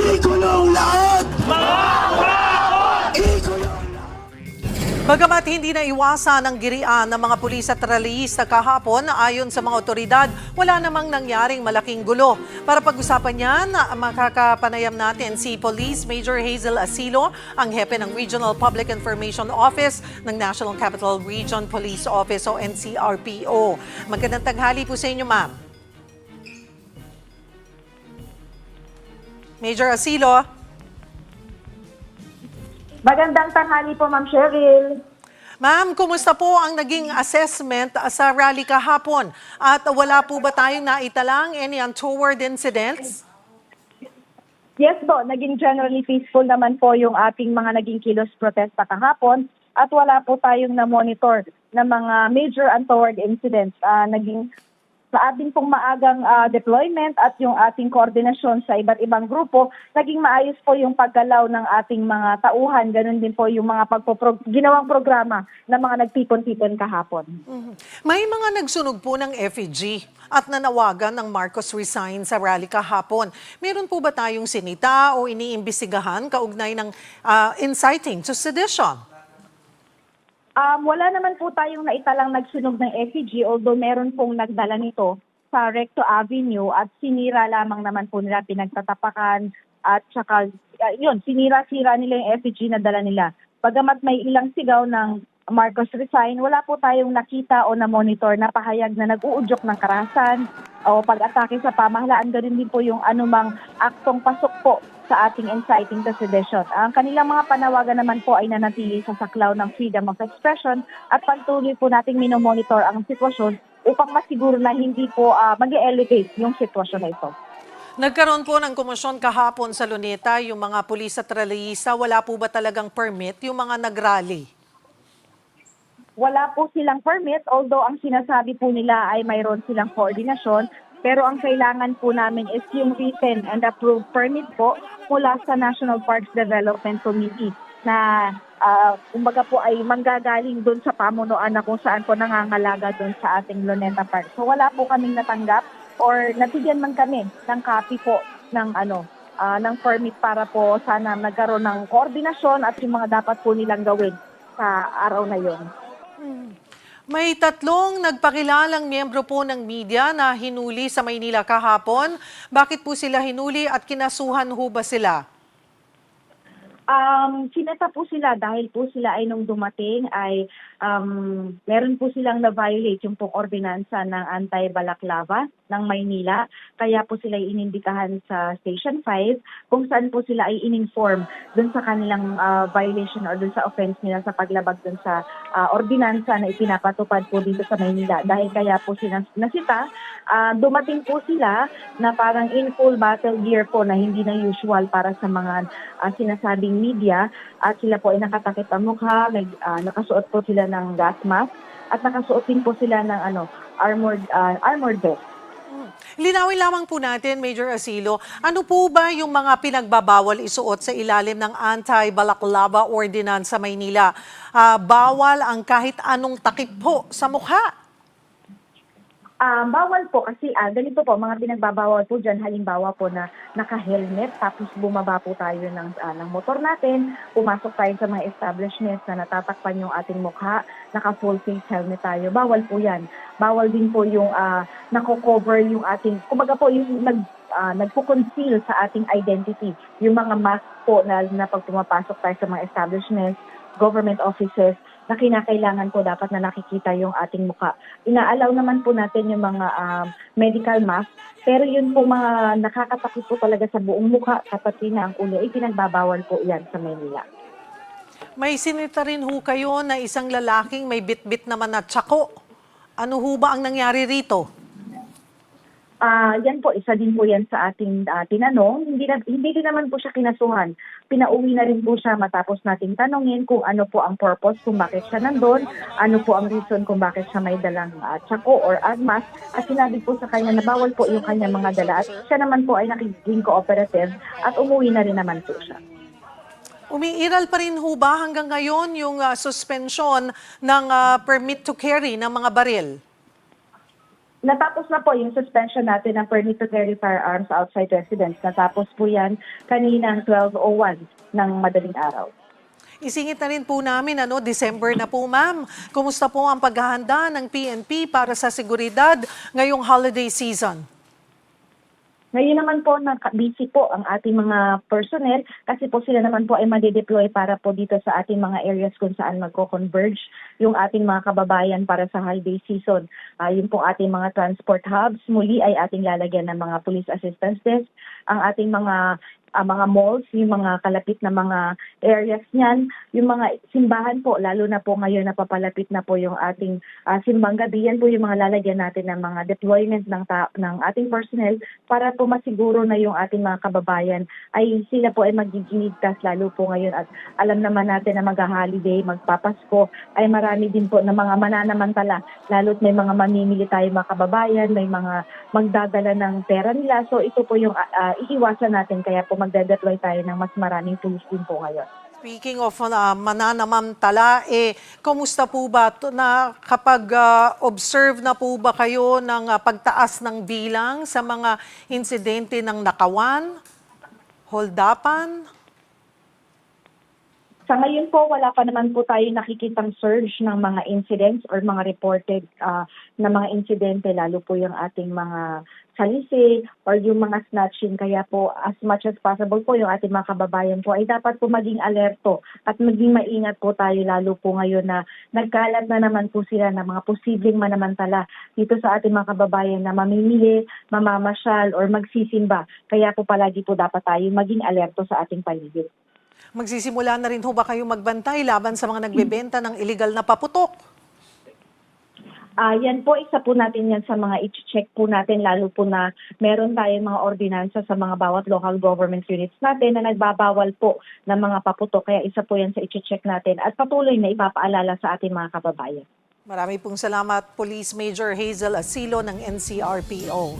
Ikulong lahat! Ikulong Bagamat hindi na iwasan ang girian ng mga pulis at rallyista kahapon, ayon sa mga otoridad, wala namang nangyaring malaking gulo. Para pag-usapan yan, makakapanayam natin si Police Major Hazel Asilo, ang hepe ng Regional Public Information Office ng National Capital Region Police Office o NCRPO. Magandang tanghali po sa inyo, ma'am. Major Asilo, Magandang tanghali po, Ma'am Cheryl. Ma'am, kumusta po ang naging assessment sa rally kahapon? At wala po ba tayong naitalang any untoward incidents? Yes po, naging generally peaceful naman po yung ating mga naging kilos protesta kahapon at wala po tayong na-monitor na mga major untoward incidents. Ah, naging sa ating pong maagang ah, deployment at yung ating koordinasyon sa iba't ibang grupo, naging maayos po yung paggalaw ng ating mga tauhan. Ganun din po yung mga pagpopro- ginawang programa ng mga nagtipon-tipon kahapon. Mhm. May mga nagsunog po ng FEG at nanawagan ng Marcos resign sa rally kahapon. Meron po ba tayong sinita o iniimbestigahan kaugnay ng ah, inciting to sedition? Um, wala naman po tayong naitalang nagsunog ng effigy although meron pong nagdala nito sa Recto Avenue at sinira lamang naman po nila pinagtatapakan at saka uh, yun, sinira-sira nila yung effigy na dala nila. Bagamat may ilang sigaw ng Marcos resign, wala po tayong nakita o na-monitor na pahayag na nag-uudyok ng karahasan o pag-atake sa pamahalaan. Ganun din po yung anumang aktong pasok po sa ating inciting to sedition. Ang kanilang mga panawagan naman po ay nanatili sa saklaw ng freedom of expression at pagtuloy po nating minomonitor ang sitwasyon upang masiguro na hindi po uh, mag-elevate yung sitwasyon na ito. Nagkaroon po ng komisyon kahapon sa Luneta, yung mga pulis at rallyista, wala po ba talagang permit yung mga nagrally? Wala po silang permit, although ang sinasabi po nila ay mayroon silang koordinasyon. Pero ang kailangan po namin is yung written and approved permit po mula sa National Parks Development Committee na ah, kumbaga po ay manggagaling doon sa pamunuan na kung saan po nangangalaga doon sa ating Luneta Park. So wala po kaming natanggap or nabigyan man kami ng copy po ng ano ah, ng permit para po sana nagkaroon ng koordinasyon at yung mga dapat po nilang gawin sa araw na yon. May tatlong nagpakilalang miyembro po ng media na hinuli sa Maynila kahapon. Bakit po sila hinuli at kinasuhan ho ba sila? Um, sineta po sila dahil po sila ay nung dumating ay um, meron po silang na-violate yung pong ordinansa ng anti-balaklava ng Maynila. Kaya po sila ay inindikahan sa Station 5 kung saan po sila ay in-inform dun sa kanilang ah, violation or dun sa offense nila sa paglabag dun sa ah, ordinansa na ipinapatupad po dito sa Maynila. Dahil kaya po sila nasita, ah, dumating po sila na parang in full battle gear po na hindi na usual para sa mga ah, sinasabing media at sila po ay nakatakip ang mukha, may, ah, nakasuot po sila ng gas mask at nakasuot din po sila ng ano armored ah, armored vest. Linawin lamang po natin, Major Asilo, ano po ba yung mga pinagbabawal isuot sa ilalim ng anti-balaklava ordinance sa Maynila? Ah, bawal ang kahit anong takip po sa mukha. Ah, bawal po kasi ah, ganito po, mga pinagbabawal po dyan, halimbawa po na naka-helmet, tapos bumaba po tayo ng, ah, ng motor natin, pumasok tayo sa mga establishments na natatakpan yung ating mukha, naka-full face helmet tayo, bawal po yan. Bawal din po yung ah, nako-cover yung ating, kumbaga po yung nag, ah, nagpo-conceal sa ating identity, yung mga mask po na, na pag pumapasok tayo sa mga establishments, government offices, na kinakailangan po dapat na nakikita yung ating muka. Inaalaw naman po natin yung mga um, medical mask, pero yun po mga nakakatakot po talaga sa buong muka, kapati na ang ulo, ay pinagbabawal po yan sa Manila. May sinita rin ho kayo na isang lalaking may bit-bit naman na tsako. Ano ho ba ang nangyari rito? Ah, yan po, isa din po yan sa ating ah, tinanong. Hindi, na, hindi din naman po siya kinasuhan. Pinauwi na rin po siya matapos nating tanongin kung ano po ang purpose kung bakit siya nandun, ano po ang reason kung bakit siya may dalang ah, tsako or agmas. At sinabi po sa kanya na bawal po yung kanya mga dala at siya naman po ay nakiging cooperative at umuwi na rin naman po siya. Umiiral pa rin ho ba hanggang ngayon yung ah, suspension ng ah, permit to carry ng mga baril? Natapos na po yung suspension natin ng permit to carry firearms outside residence. Natapos po yan kaninang 12.01 ng madaling araw. Isingit na rin po namin, ano, December na po, ma'am. Kumusta po ang paghahanda ng PNP para sa seguridad ngayong holiday season? Ngayon naman po, busy po ang ating mga personnel kasi po sila naman po ay madideploy para po dito sa ating mga areas kung saan magko-converge yung ating mga kababayan para sa holiday season. Ah, yung po ating mga transport hubs, muli ay ating lalagyan ng mga police assistance desk. Ang ating mga ah, mga malls, yung mga kalapit na mga areas niyan, yung mga simbahan po, lalo na po ngayon napapalapit na po yung ating ah, simbang gabi, yan po yung mga lalagyan natin ng mga deployment ng, ta- ng ating personnel para po masiguro na yung ating mga kababayan ay sila po ay magiging lalo po ngayon. At alam naman natin na mag-holiday, magpapasko ay marami din po na mga mananamantala. Lalo't may mga mamimili tayo mga kababayan, may mga magdadala ng pera nila. So ito po yung ah, iiwasan natin. Kaya po magdadeploy tayo ng mas maraming tools din po ngayon. Speaking of uh, mananamantala, eh, kumusta po ba to, na kapag uh, observe na po ba kayo ng uh, pagtaas ng bilang sa mga insidente ng nakawan, holdapan? Sa ngayon po, wala pa naman po tayo nakikitang surge ng mga incidents or mga reported ah, na mga insidente, lalo po yung ating mga salisi or yung mga snatching. Kaya po, as much as possible po, yung ating mga kababayan po ay dapat po maging alerto at maging maingat po tayo, lalo po ngayon na nagkalat na naman po sila ng mga posibleng manamantala dito sa ating mga kababayan na mamimili, mamamasyal or magsisimba. Kaya po palagi po dapat tayo maging alerto sa ating paligid. Magsisimula na rin ho ba kayo magbantay laban sa mga nagbebenta ng illegal na paputok? Ah, yan po, isa po natin yan sa mga i-check po natin, lalo po na meron tayong mga ordinansa sa mga bawat local government units natin na nagbabawal po ng mga paputok. Kaya isa po yan sa i-check natin at patuloy na ipapaalala sa ating mga kababayan. Marami pong salamat, Police Major Hazel Asilo ng NCRPO.